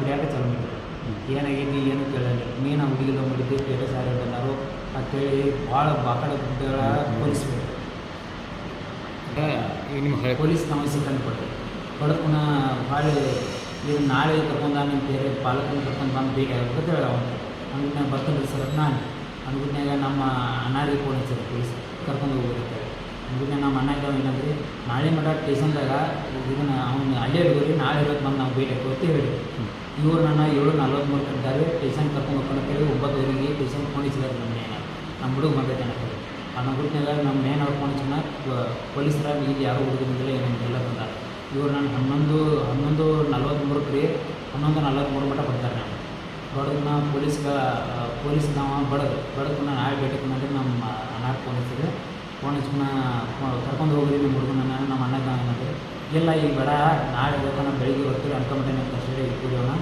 ಬಿಡಾಟ ಚಾಲು ಮಾಡಿದ್ರು ಏನಾಗೈತಿ ಏನು ಕೇಳಲಿ ನೀನು ಹುಡುಗಿಲ್ಲ ಮಾಡಿದ್ದೆ ಬೇರೆ ಸಾರಿ ಎಲ್ಲರೂ ಆ ಭಾಳ ಬಾಕಡ ಗುಡ್ಡಗಳ ಪೊಲೀಸ್ ಪೊಲೀಸ್ ನಾವು ಸಿಬ್ಬಂದಿ ಕೊಟ್ಟರು ಹೊಡೆದು ಭಾಳ ಇದು ನಾಳೆ ಕರ್ಕೊಂಡ ನಿಮ್ಮ ಬೇರೆ ಪಾಲಕನ ಕರ್ಕೊಂಡು ಬಂದು ಭೇಟಿ ಆಗುತ್ತೆ ಹೇಳ ಅವನು. ಅಂಗಡಿನಾಗ ಬರ್ತೀನಿ ಸರ್ ನಾನು ಅಂಗಡಿನಾಗ ನಮ್ಮ ಅಣ್ಣರಿಗೆ ಫೋನ್ ಹಚ್ಚಿದ್ರು ಪ್ಲೀಸ್ ಕರ್ಕೊಂಡು ಹೋಗ್ಬೇಕು ಅಂಗಡಿನ ನಮ್ಮ ಅಣ್ಣ ಇದ್ದಾವೆ ಏನಂದ್ರೆ ನಾಳೆ ಮಟ್ಟ ಟೇಷನ್ದಾಗ ಇದನ್ನು ಅವ್ನು ಅಲ್ಲೇ ಹೋಗ್ರಿ ನಾಳೆ ಇರೋದು ಬಂದು ನಾವು ಬೇಟೆ ಆಗೋತಿ ಹೇಳಿ. ಇವ್ರು ನನ್ನ ಏಳು ನಲ್ವತ್ತ್ಮೂರು ಕಟ್ಟಿದ್ದಾರೆ. ಟೇಷನ್ ಕರ್ಕೊಂಡು ಹೋಗ್ಕೊಂಡು ಅಂತೇಳಿ ಒಂಬತ್ತುವರೆಗೆ ಟೇಷನ್ ಫೋನ್ ಹಚ್ಚಿದ್ದಾರೆ ನಮ್ಮ ಮೇನ ನಮ್ಮ ಹುಡುಗ ಬಂದೈತೆ ಅನ್ನೋದು ಆ ನಮ್ಮ ಬಿಟ್ಟಾಗ ನಮ್ಮ ಮೇನ್ ಅವ್ರು ಹಚ್ಚಿನ ಪೊಲೀಸರ ಇಲ್ಲಿ ಯಾರೋ ಬಂದಿಲ್ಲ ಏನಿಲ್ಲ ಬಂದ ಇವ್ರು ನಾನು ಹನ್ನೊಂದು ಹನ್ನೊಂದು ನಲ್ವತ್ತ್ಮೂರಕ್ಕೆ ರೀ ಹನ್ನೊಂದು ನಲ್ವತ್ತ್ಮೂರು ಮಟ್ಟ ಬರ್ತಾರೆ ನಾನು ಬಡದನ್ನ ಪೊಲೀಸ್ಗೆ, ಪೊಲೀಸ್ ನಾವು ಬಡದು ಬಡದು ನಾನು ನಾಳೆ ಭೇಟಿ ನಮ್ಮ ಅಣ್ಣ ಫೋನ್ ಹಚ್ಚಿದ್ರೆ. ಫೋನ್ ಹಚ್ಕೊಂಡ ಕರ್ಕೊಂಡು ಹೋಗ್ರಿ ನಿಮ್ಮ ಹುಡುಗನ ನಮ್ಮ ಅಣ್ಣ ಏನಂದ್ರೆ ಇಲ್ಲ ಈಗ ಬೇಡ. ನಾಳೆ ಹೋಗೋಣ ಬೆಳಿಗ್ಗೆ ಬರ್ತೀವಿ ಅನ್ಕೊಂಬಿಟ್ಟೇನೆ ಅಂತ ಹೇಳಿ ಇಟ್ಟಿರೋಣ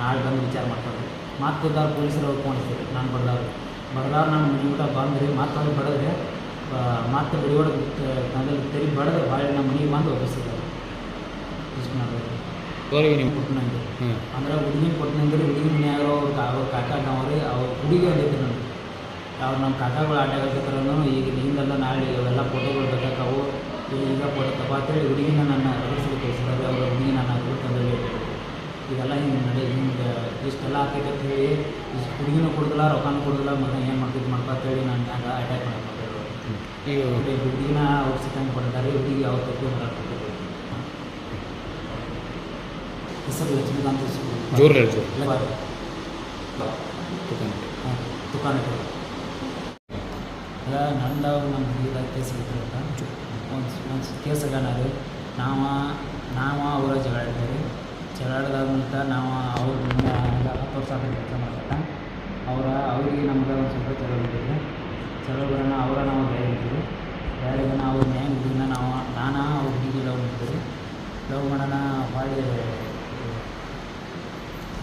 ನಾಳೆ ಬಂದು ವಿಚಾರ ಮಾಡ್ತಾರೆ ಮತ್ತೆ ಪೊಲೀಸರು ಅವ್ರು ಫೋನ್ ನಾನು ಬಡ್ದವ್ರು ಬಡ್ದವ್ರು ನಾನು ಮನೆ ಊಟ ಬಂದ್ರಿ ಅವ್ರು ಬಡದ್ರೆ ಮತ್ತೆ ಬಿಡಿಯೋಡ ತಂದಲ್ಲಿ ತೆರಿ ಬಡದು ಭಾಳ ನಮ್ಮ ಮನೆಗೆ ಬಂದು ಒಪ್ಪಿಸಿದ್ದಾರೆ. ಇಷ್ಟು ಅವ್ರಿಗೆ ನಿಮ್ಮ ಕೊಟ್ಟನಂಗೆ ಅಂದ್ರೆ ಹುಡುಗಿನ ಕೊಟ್ಟನಂದ್ರೆ ಹುಡುಗಿನ ಮನ್ಯಾಗ ಅವ್ರು ಕಾ ಅವ್ರ ಹುಡುಗಿ ಒಂದೈತೆ ನನಗೆ ಅವ್ರು ನಮ್ಮ ಕಾಕಾಗಳು ಆಟ ಆಡ್ಬೇಕಾದ್ರೂ ಈಗ ಹಿಂದೆಲ್ಲ ನಾಳೆ ಇವೆಲ್ಲ ಫೋಟೋಗಳು ಬೇಕಾವು ಅಂತೇಳಿ ಹುಡುಗಿನ ನನ್ನ ರಗಡಿಸಿ ಅವರ ಹುಡುಗಿ ನನ್ನ ಅದು ತಂದಲ್ಲಿ ಇದೆಲ್ಲ ಹಿಂಗೆ ನಡೆ ಹಿಂಗೆ ಇಷ್ಟೆಲ್ಲ ಆಗ್ತೈತೆ ಅಂತ ಹೇಳಿ ಇಷ್ಟು ಹುಡುಗಿನೂ ಕೊಡೋದಿಲ್ಲ ರೊಕ್ಕನೂ ಕೊಡೋದಿಲ್ಲ ಮತ್ತೆ ಏನು ಮಾಡ್ತಿದ್ದು ಮಾಡ್ಕೊ ಅಂತೇಳಿ ನಾನು ಹ್ಯಾಂಗ ಅಟ್ಯಾಕ್ ಮಾಡ್ಕೊಂಡು ಈ ಹುಡುಗಿನ ಅವ್ರು ಸಿಕ್ಕಂಗೆ ಕೊಡ್ತಾರೆ ಹುಡುಗಿ ಯಾವ ತಪ್ಪು ಮಾಡಕ್ಕೆ ಹೆಸರು ಲಕ್ಷ್ಮೀಕಾಂತ ಜೋರು ದುಕಾನ್ ಈಗ ನಂದಾಗ ನಮ್ಮ ಹುಡುಗಿ ಕೇಸ್ ಬಿಟ್ಟಿರತ್ತ ಒಂದು ಒಂದು ಕೇಸ್ ಅಗಾನಾರು ನಾವು ನಾವು ಅವರ ಜಗಳ ಆಡಿದ್ದೇವೆ ಜಗಳ ನಾವು ಅವ್ರ ಹತ್ತು ವರ್ಷ ಆದರೆ ಕೆಲಸ ಮಾಡ್ತಾ ಅವರ, ಅವರಿಗೆ ನಮ್ಗೆ ಒಂದು ಸ್ವಲ್ಪ ಚಲೋ ಬಿಟ್ಟಿದೆ ಚಲೋ ಬರೋಣ, ಅವರ ನಾವು ಬೇರೆ ಇದ್ದೀವಿ ಬೇರೆ ನಾವು ನ್ಯಾಯ ಹುಡುಗಿನ ನಾವು, ನಾನು ಅವ್ರ ಹುಡುಗಿ ಲವ್ ಮಾಡಿದ್ವಿ ಲವ್ ಮಾಡೋಣ ಭಾಳ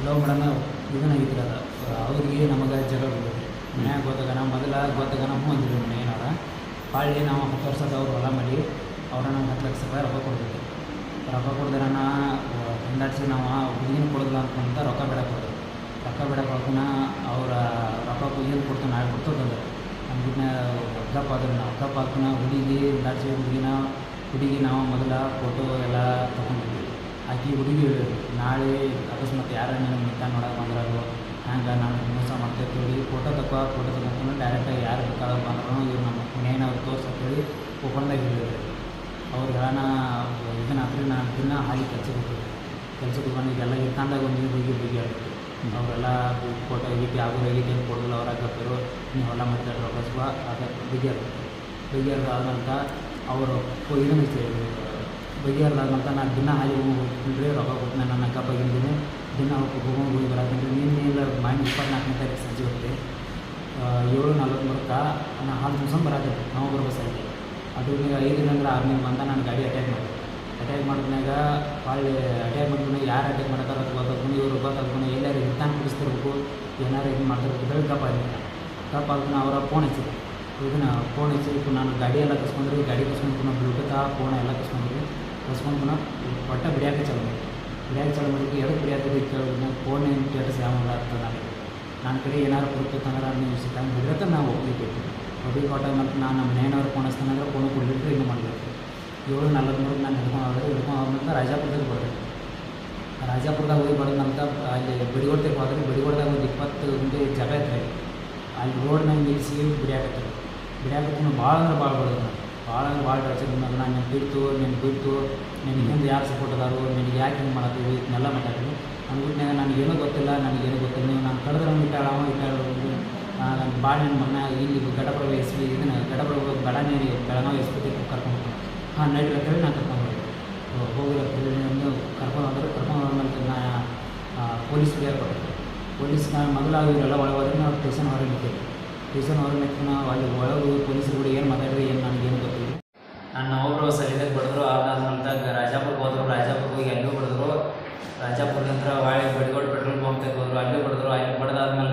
ಲವ್ ಮಾಡೋಣ, ಇದನ್ನ ಐತ್ರಿ ಅದ. ಅವ್ರಿಗೆ ನಮಗೆ ಜಗಳ ಬಿದ್ದೈತಿ ಮನ್ಯಾಗ ಗೊತ್ತಾಗ ನಾವು ಮೊದಲ ಗೊತ್ತಾಗ ನಮ್ಮ ಹ್ಞೂ ಅಂದಿದ್ವಿ ಮನೆಯವ್ರ ಪಾಳಿ ನಾವು ಹತ್ತು ವರ್ಷದವ್ರು ಹೊಲ ಮಾಡಿ ಅವ್ರ ನಮ್ಗೆ ಹತ್ತು ಲಕ್ಷ ರೂಪಾಯಿ ರೊಕ್ಕ ಕೊಡ್ತಿದ್ವಿ ರೊಕ್ಕ ಕೊಡ್ದಿರನ ಹಿಂದಾಡ್ಸಿ ನಾವು ಹುಡುಗಿನ ಕೊಡೋದಿಲ್ಲ ಅಂತ ರೊಕ್ಕ ಬೇಡ ಕೊಡೋದು ರೊಕ್ಕ ಬೇಡ ಕೊಡ್ತಾನ ಅವ್ರ ರೊಕ್ಕ ಏನು ಕೊಡ್ತಾನೆ ನಾಳೆ ಕೊಡ್ತದಂದ್ರೆ ನಮ್ಗಿನ್ನ ಗಪ್ ಆದ್ರೆ ನಾವು ಹುಡುಗಿ ಹಿಂದಾಡ್ಸಿ ಹುಡುಗಿನ, ಹುಡುಗಿ ನಾವು ಮೊದಲ ಫೋಟೋ ಎಲ್ಲ ತೊಗೊಂಡಿದ್ವಿ. ಆಕಿ ಹುಡುಗಿ ನಾಳೆ ಅಕಸ್ಮಾತ್ ಯಾರನ್ನ ನನಗೆ ನಿಂತ ನೋಡೋಕೆ ಬಂದ್ರಾರು ಹಂಗೆ ನಾನು ಮೋಸ ಮಾಡ್ತಿರ್ತೀವಿ ಫೋಟೋ ತಗೋ ಫೋಟೋ ತಗೊಂಡು ಡೈರೆಕ್ಟಾಗಿ ಯಾರು ಬೇಕಾದ್ರೆ ಬಂದ್ರು ಇವ್ರು ನಮ್ಮ ಅಂತೇಳಿ ಒಪ್ಪಂದಾಗ ಹೇಳಿದ್ರು. ಅವ್ರು ಹೇಳೋಣ ಇದನ್ನ ಹಾಕ್ರಿ ನಾನು ದಿನ ಹಾಗೆ ಕೆಲ್ಸಕ್ಕೆ ಹೋಗ್ತೀವಿ ಕೆಲ್ಸಕ್ಕೆ ಕೊಟ್ಟು ಇದೆಲ್ಲ ಇಟ್ಕೊಂಡಾಗ ಒಂದು ನೀರು ಹೋಗಿ ಬಿಗಿ ಹೇಳಿದ್ರು ಅವರೆಲ್ಲ ಫೋಟೋ ಗೀಟಿ ಯಾವ ಗೀಟಿ ಏನು ಕೊಡೋದಿಲ್ಲ ಅವ್ರು ಹಾಕತ್ತರು ನೀವು ಹೊಲ ಮಾಡ್ತಾರೆ ರೊಕ್ಕ ಬಾ ಅದು ಬಿಗಿ ಆಗ್ಬಿಟ್ಟು ಬಿಗಿ ಆದಂತ ಅವರು ಇದನ್ನು ಬಗೆಹರಿದಾಗಂತ ನಾನು ದಿನ ಹಾಲಿ ಹೋಗ್ತೀನಿ ರೊಕ್ಕ ಕೊಟ್ಟು ನನ್ನ ಕಪ್ಪ ಬಗಿದ್ದೀನಿ ದಿನ ಹೋಗಿ ಹೋಗಿ ಹೋಗಿ ಬರತ್ತೀನಿ ನಿನ್ನೆ ಇಲ್ಲ ಮೈಂಡ್ ಇಪ್ಪತ್ನಾಲ್ಕನೇ ತಾರೀಕು ಸಂಜೆ ಹೊತ್ತೆ ಏಳು ನಲ್ವತ್ತ್ಮೂರಕ್ಕೆ ನಾನು ಹಾಲು ತುಂಬ್ಸೊಂಡು ಬರತ್ತೆ. ನಾವು ಬರಬೇಕಾಗಿ ಅದು ಈಗ ಐದು ದಿನ ಅಂದ್ರೆ ಆರ್ನೇ ಬಂದ ನಾನು ಗಾಡಿ ಅಟ್ಯಾಕ್ ಮಾಡಿ ಅಟ್ಯಾಕ್ ಮಾಡಿದ್ಮ್ಯಾಗ ಹೊಳ್ಳಿ ಅಟ್ಯಾಕ್ ಮಾಡಿದ್ಮೇಲೆ ಯಾರು ಅಟ್ಯಾಕ್ ಮಾಡ್ತಾರ ಅಂತ ಗೊತ್ತಾಗ್ಕೊಂಡು ಇವರು ಗೊತ್ತಾಗ್ಕೊಂಡು ಎಲ್ಲರೂ ಹಿತ್ತಾನ ಕುಡಿಸ್ತಿರ್ಬೇಕು ಏನಾರು ಇದು ಮಾಡ್ತಿರ್ಬೇಕು ಹೇಳಿ ಕಪ್ ಆಗಿಲ್ಲ ಕಪ್ ಆದ್ಮೇಲೆ ಅವರ ಫೋನ್ ಹಚ್ಚಿದ್ರು ಇದನ್ನ ಫೋನ್ ಹಚ್ಚಿದ್ರು ನಾನು ಗಾಡಿ ಎಲ್ಲ ಕಸ್ಕೊಂಡ್ರಿ ಗಾಡಿ ಕಸ್ಕೊಂಡು ಪುನಃ ಬ್ಲೂಟೂತ್ ಆ ಫೋನ್ ಎಲ್ಲ ಕಸ್ಕೊಂಡ್ರಿ ಕಸ್ಕೊಂಡು ಪುನಃ ಒಟ್ಟ ಬಿಡಿಯಾಕೆ ಚಾಲು ಬಿಡಿಯಾಕೆ ಚಾಲು ಮಾಡಿದ್ದು ಎದಕ್ಕೆ ಬಿಡಿಯಾಕದು ಕೇಳಿದ್ರೆ ಫೋನ್ ಏನು ಸ್ಟೇಟಸ್ ಯಾವ ಆಗ್ತದೆ ನನಗೆ ನನ್ನ ಕಡೆ ಏನಾರು ಕೊಡ್ತಿತ್ತು ಅಂದ್ರೆ ನೀವು ಸಿಕ್ಕಂಗೆ ಬಿಡಿದ್ರೆ ನಾವು ಒಪ್ಲಿಕ್ಕೆ ಒಪ್ಲಿಕ್ಕೆ ಕೊಟ್ಟಾಗ ಮತ್ತು ನಾನು ನಮ್ಮ ಮನೆಯವ್ರು ಕೊಣಿಸ್ತಾನೆ ಅಂದ್ರೆ ಕೊಣ ಕೊಡ್ಲಿಕ್ಕೆ ಇನ್ನೂ ಮಾಡಬೇಕು. ಏಳು ನಲ್ವತ್ತ್ಮೂರಕ್ಕೆ ನಾನು ಹಿಡ್ಕೊಂಡು ಹೋದ್ರೆ ಹಿಡ್ಕೊಂಡು ಹೋಗ್ಬಿಟ್ಟು ರಾಜಾಪುರದಲ್ಲಿ ಬರ್ತೇನೆ. ರಾಜಾಪುರದಾಗ ಹೋಗಿ ಬರೋದು ನಂತರ ಅಲ್ಲಿ ಬಿಡಿಗೊಡ್ತಿಗೆ ಹೋದ್ರೆ ಬಿಡಿಗೊಡ್ದಾಗ ಒಂದು ಇಪ್ಪತ್ತು ಗಂಟೆ ಜಾಗ ಐತ್ರಿ ಅಲ್ಲಿ ರೋಡ್ನಾಗ ನಿಲ್ಲಿಸಿ ಬಿಡಿಯಾಕತ್ತಾರೆ ಬಿಡಿಯಾಕತ್ತೀನಿ ಭಾಳ ಅಂದ್ರೆ ಭಾಳ ಬರೋದು ನಾನು ಭಾಳ ಅಂದ್ರೆ ಭಾಳ ಟಾರ್ಚರ್ ನಾನು ನಿನ್ನ ಬಿಡ್ತು ನಿನ್ನ ಬಿಡ್ತು, ನಿನಗೆ ಹಿಂದೆ ಯಾರು ಸಪೋರ್ಟ್ ಅದಾರು, ನಿನಗೆ ಯಾಕೆ ಹಿಂಗೆ ಮಾಡತ್ತೀವಿ, ಇದನ್ನೆಲ್ಲ ಮಾತಾಡ್ತೀನಿ. ಅಂದ್ಬಿಟ್ನಾಗ ನನಗೇನೂ ಗೊತ್ತಿಲ್ಲ, ನನಗೇನು ಗೊತ್ತಿಲ್ಲ. ನೀವು ನಾನು ಕಳೆದ್ರೆ ಇಟ್ಟಾಳ ಇಟ್ಟಾಳು ನನ್ನ ಭಾಳ ನನ್ನ ಇಲ್ಲಿ ಗಡಪ್ರಭ ಎಸ್ ಪಿ ಇದನ್ನ ಗಡಪ್ರಭ ಬಡಾನಿ ಬೆಳಗಾವಿ ಎಸ್ ಪಿ ಕರ್ಕೊಂಡು ಹಾಂ ನೈಟ್ ಅಂತೇಳಿ ನಾನು ಕರ್ಕೊಂಡು ಹೋಗಿದ್ದೆ ಹೋಗಿರೋ ಕರ್ಕೊಂಡು ಹೋದ್ರೆ ಕರ್ಕೊಂಡು ಹೋದ್ಮೇಲೆ ನಾ ಪೊಲೀಸ್ ಬೇರೆ ಕೊಟ್ಟೆ ಪೊಲೀಸ್ ನಾನು ಮೊದಲು ಇವರೆಲ್ಲ ಒಳಗೆ ಹೋದ್ರೆ ನಾವು ಟ್ಯೂಷನ್ ಹೊರಗೆ ನಿಂತೀವಿ ಟ್ಯೂಷನ್ ಹೊರಗೆ ನಿಂತು ನಾವು ಅಲ್ಲಿ ಒಳಗೆ ಪೊಲೀಸರು ಕೂಡ ಏನು ಮಾತಾಡಿದ್ರೆ ಏನು ನನಗೇನು ಗೊತ್ತಿಲ್ಲ. ನನ್ನ ಒಬ್ಬರು ಸರಿದಾಗ ಬಡಿದ್ರು ಆಗ ರಾಜಾಪುರಕ್ಕೆ ಹೋದ್ರು ರಾಜಾಪುರಕ್ಕೆ ಹೋಗಿ ಅಲ್ಲೂ ಬಡಿದ್ರು ರಾಜಾಪುರದಿಂದ ಹೊಳ್ಳಿ ಬಡಿಗೋಡ್ ಪೆಟ್ರೋಲ್ ಪಂಪ್ ತೆಗೆದ್ರು ಅಲ್ಲಿ ಬಡಿದ್ರು. ಅಲ್ಲಿ ಬಡ್ದಾದ್ಮೇಲೆ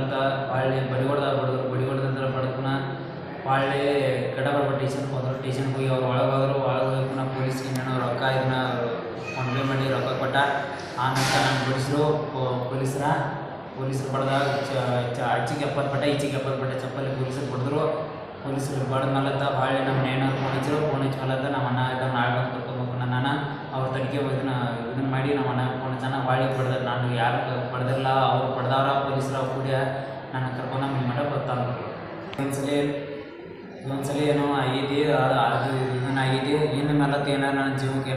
ಹೊಳ್ಳಿ ಬಡಿಗೋಡ್ದಾಗ ಬಡಿದ್ರು. ಬಡಿಗೋಡ್ದಿಂದ ಬಡ್ದನ ಹೊಳ್ಳಿ ಕಡಬರ್ಬ ಟೇಷನ್ಗೆ ಹೋದ್ರು. ಟೇಷನ್ಗೆ ಹೋಗಿ ಅವ್ರು ಒಳಗೆ ಹೋದ್ರು. ಒಳಗೆ ಹೋಗಿ ಪುನಃ ಪೊಲೀಸ್ಗೆ ನಾನು ರೊಕ್ಕ ಇದನ್ನ ಫೋನ್ಪೇ ಮಾಡಿ ರೊಕ್ಕ ಕೊಟ್ಟ. ಆ ನಂತರ ನಾನು ಬಿಡಿಸಿದ್ರು ಪೊಲೀಸರ. ಪೊಲೀಸರು ಬಡ್ದಾಗ ಚ ಆಚಿಗೆ ಎಪ್ಪತ್ತು ಪಟ್ಟ, ಈಚೆಗೆ ಎಪ್ಪತ್ತು ಪಟ್ಟ ಚಪ್ಪಲಿ ಪೊಲೀಸರು ಬಡಿದ್ರು ಪೊಲೀಸರು ಬಡ್ದ ಬಾಳೆ ನಮ್ಮ ನೇನವ್ರು ಫೋನ್ ಹಚ್ಚಿರು ಫೋನ್ ಹಚ್ಚಿ ನಮ್ಮ ಅಣ್ಣ ಇದ್ದ ನಾಳೆ ಬಂದು ಕರ್ಕೊಬೇಕು ಅವ್ರ ತನಿಖೆ ಇದನ್ನ ಇದನ್ನ ಮಾಡಿ ನಮ್ಮ ಅಣ್ಣ ಫೋನ್ ಚೆನ್ನಾಗಿ ಹೊಳ್ಳಿ ಬಡ್ದ ನಾನು ಯಾರು ಪಡೆದಿಲ್ಲ, ಅವ್ರು ಬಡ್ದವ್ರ ಪೊಲೀಸರ ಕೂಡ ನನ್ನ ಕರ್ಕೊಂಡು ನಮ್ಮ ಮಠ ಬರ್ತಾನೆ ಒಂದ್ಸಲಿ ಒಂದ್ಸಲಿ ಏನೋ ಆಗೈತಿ ಅದು ಅದು, ಇದನ್ನ ಆಗೈತಿ ಇನ್ನು ಮೇಲೆ ಏನಾರ ನನ್ನ ಜೀವಕ್ಕೆ